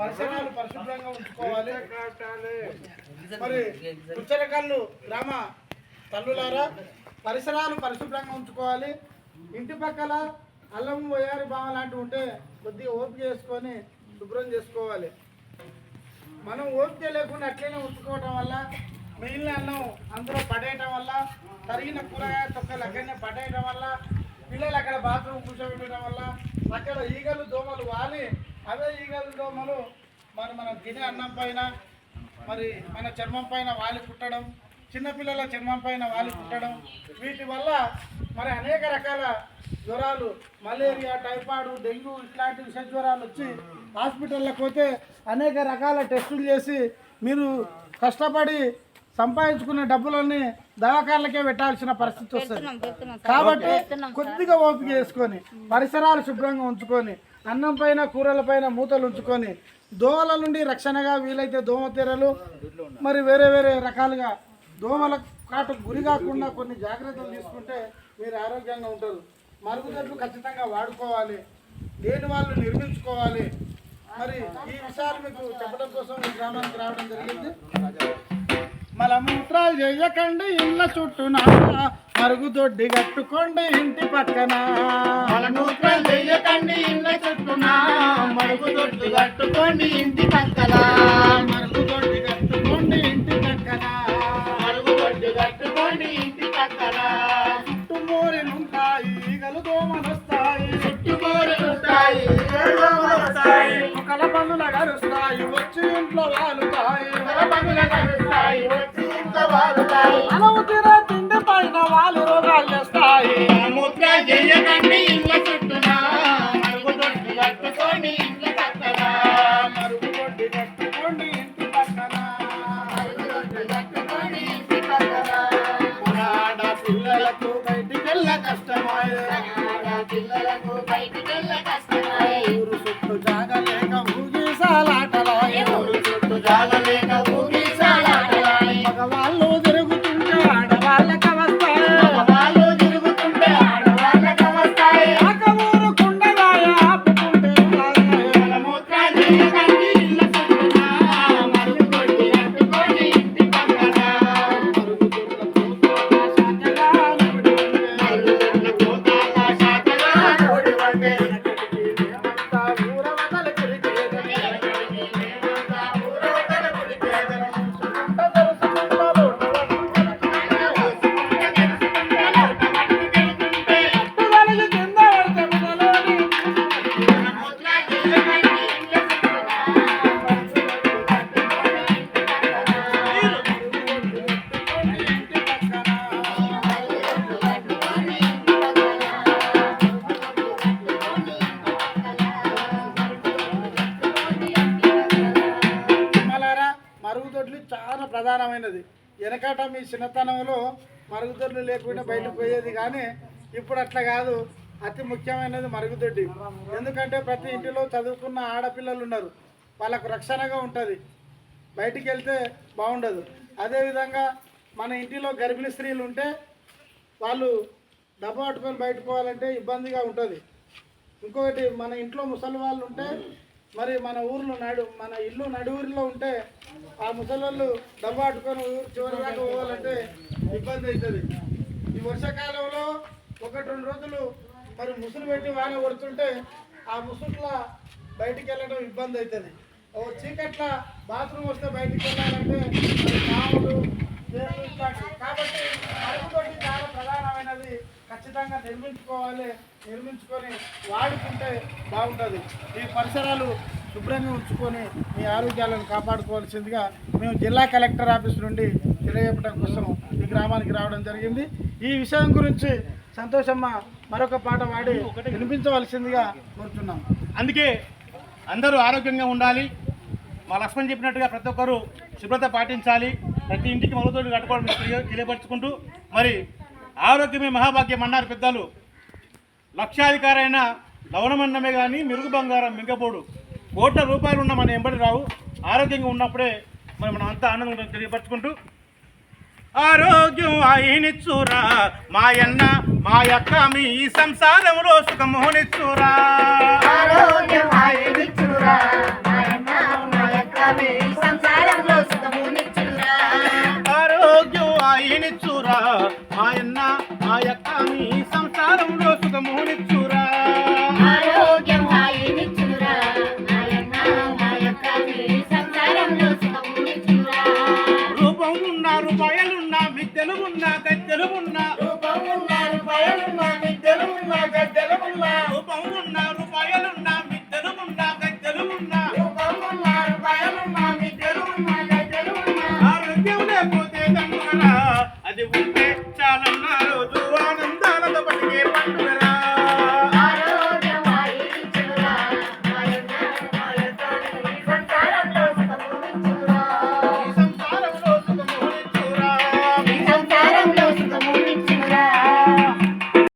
పరిసరాలు పరిశుభ్రంగా ఉంచుకోవాలి. మరి పుచ్చరకల్లు గ్రామ తల్లులారా పరిసరాలు పరిశుభ్రంగా ఉంచుకోవాలి. ఇంటి పక్కల అల్లం వయారి బావ లాంటివి ఉంటే కొద్దిగా ఓపిక చేసుకొని శుభ్రం చేసుకోవాలి. మనం ఓపిక లేకుండా అట్లనే ఉంచుకోవటం వల్ల మిగిలిన అన్నం అందులో పడేయటం వల్ల తరిగిన కూరగాయ తొక్కలు అక్కడనే పడేయటం వల్ల పిల్లలు అక్కడ బాత్రూమ్ కూర్చోబెట్టడం వల్ల అక్కడ ఈగలు దోమలు వాలి అవే ఈగలు దోమలు మరి మనం తినే అన్నం పైన మరి మన చర్మం పైన వాలి కుట్టడం చిన్నపిల్లల చర్మం పైన వాలి కుట్టడం వీటి వల్ల మరి అనేక రకాల జ్వరాలు మలేరియా టైఫాయిడ్ డెంగ్యూ ఇట్లాంటి విష జ్వరాలు వచ్చి హాస్పిటల్లోకి పోతే అనేక రకాల టెస్టులు చేసి మీరు కష్టపడి సంపాదించుకున్న డబ్బులన్నీ దవాఖానలకే పెట్టాల్సిన పరిస్థితి వస్తుంది. కాబట్టి కొద్దిగా ఓపిక చేసుకొని పరిసరాలు శుభ్రంగా ఉంచుకొని అన్నం పైన కూరల పైన మూతలు ఉంచుకొని దోమల నుండి రక్షణగా వీలైతే దోమ తెరలు మరి వేరే వేరే రకాలుగా దోమల కాటుకు గురి కాకుండా కొన్ని జాగ్రత్తలు తీసుకుంటే మీరు ఆరోగ్యంగా ఉంటారు. మరుగుదొడ్లు ఖచ్చితంగా వాడుకోవాలి. లేని వాళ్ళు నిర్మించుకోవాలి. మరి ఈ విషయాలు మీకు చెప్పడం కోసం ఈ గ్రామానికి రావడం జరిగింది. మలమూత్రాలు చేయకండి ఇళ్ళ చుట్టూ చుట్టూన మరుగుదొడ్డి కట్టుకోండి ఇంటి పక్కన. మలమూత్రాలు చెయ్యకండి ఇళ్ళ చుట్టూన. మరుగుదొడ్డు కట్టుకోండి ఇంటి పక్కన. మరుగుదొడ్డి కట్టుకోండి ఇంటి పక్కన. మరుగుదొడ్డు కట్టుకోండి ఇంటి పక్కన. చుట్టుమూరిలుంటాయి ఈగలు దోమలొస్తాయి. చుట్టుకోరులుంటాయి వస్తాయి ఒకల పనుల గరుస్తాయి వచ్చి ఇంట్లో వాలుతాయి. పనుల కలుస్తాయి వచ్చి ఇంత వాలుతాయి. తినే వాళ్ళు రోగాలు ప్రధానమైనది. వెనకట మీ చిన్నతనంలో మరుగుదొడ్లు లేకుండా బయటకు పోయేది కానీ ఇప్పుడు అట్లా కాదు. అతి ముఖ్యమైనది మరుగుదొడ్డి. ఎందుకంటే ప్రతి ఇంటిలో చదువుకున్న ఆడపిల్లలు ఉన్నారు. వాళ్ళకు రక్షణగా ఉంటుంది. బయటికి వెళ్తే బాగుండదు అదేవిధంగా మన ఇంటిలో గర్భిణీ స్త్రీలు ఉంటే వాళ్ళు డబ్బు పట్టుకొని బయటకు పోవాలంటే ఇబ్బందిగా ఉంటుంది. ఇంకొకటి మన ఇంట్లో ముసలి వాళ్ళు ఉంటే మరి మన ఊర్లో నడు మన ఇల్లు నడువురిలో ఉంటే ఆ ముసలోళ్ళు వాళ్ళు డబ్బు ఊరు చివరి దాకా పోవాలంటే ఇబ్బంది అవుతుంది. ఈ వర్షాకాలంలో ఒకటి రెండు రోజులు మరి ముసులు పెట్టి వాన కొడుతుంటే ఆ ముసుట్ల బయటికి వెళ్ళడం ఇబ్బంది అవుతుంది. ఓ చీకట్ల బాత్రూమ్ వస్తే బయటికి వెళ్ళాలంటే మరి పాములు తేళ్ళు ఇట్లాంటివి. కాబట్టి మరుగుదొడ్డి చాలా ప్రధానమైనది ఖచ్చితంగా నిర్మించుకోవాలి నిర్మించుకొని వాడుకుంటే బాగుంటుంది. ఈ పరిసరాలు శుభ్రంగా ఉంచుకొని మీ ఆరోగ్యాలను కాపాడుకోవాల్సిందిగా మేము జిల్లా కలెక్టర్ ఆఫీస్ నుండి తెలియజేయడం కోసం ఈ గ్రామానికి రావడం జరిగింది. ఈ విషయం గురించి సంతోషమ్మ మరొక పాట వాడి వినిపించవలసిందిగా కోరుతున్నాం అందుకే అందరూ ఆరోగ్యంగా ఉండాలి. మా లక్ష్మణ్ చెప్పినట్టుగా ప్రతి ఒక్కరూ శుభ్రత పాటించాలి. ప్రతి ఇంటికి మరుగుదొడ్లు కట్టుకోవడం తెలియ- తెలియపరుచుకుంటూ మరి ఆరోగ్యమే మహాభాగ్యం అన్నారు పెద్దలు. లక్షాధికారైన లవణమన్నమే కానీ మెరుగు బంగారం మింగపోడు. కోట్ల రూపాయలు ఉన్న మన ఎంబడి రావు ఆరోగ్యంగా ఉన్నప్పుడే మరి మనం అంతా ఆనందంగా తెలియపరచుకుంటూ ఆరోగ్యం అయినిచ్చురా మాయన్న మా యొక్క మీ సంసారంలో సుఖమోనిచ్చురా. ఆరోగ్యం అయినిచ్చురా మీ సంసారంలో సుఖమునిచ్చురా. ఆరోగ్యం హాయినిచ్చురా. సంసారంలో సుఖమునిచ్చురా రూపం ఉన్న రూపాయలున్న విద్యలు ఉన్న గద్దెలు ఉన్న రూపం ఉన్నారు భయలున్నా నిద్యలు ఉన్నా గద్దెలు ఉన్న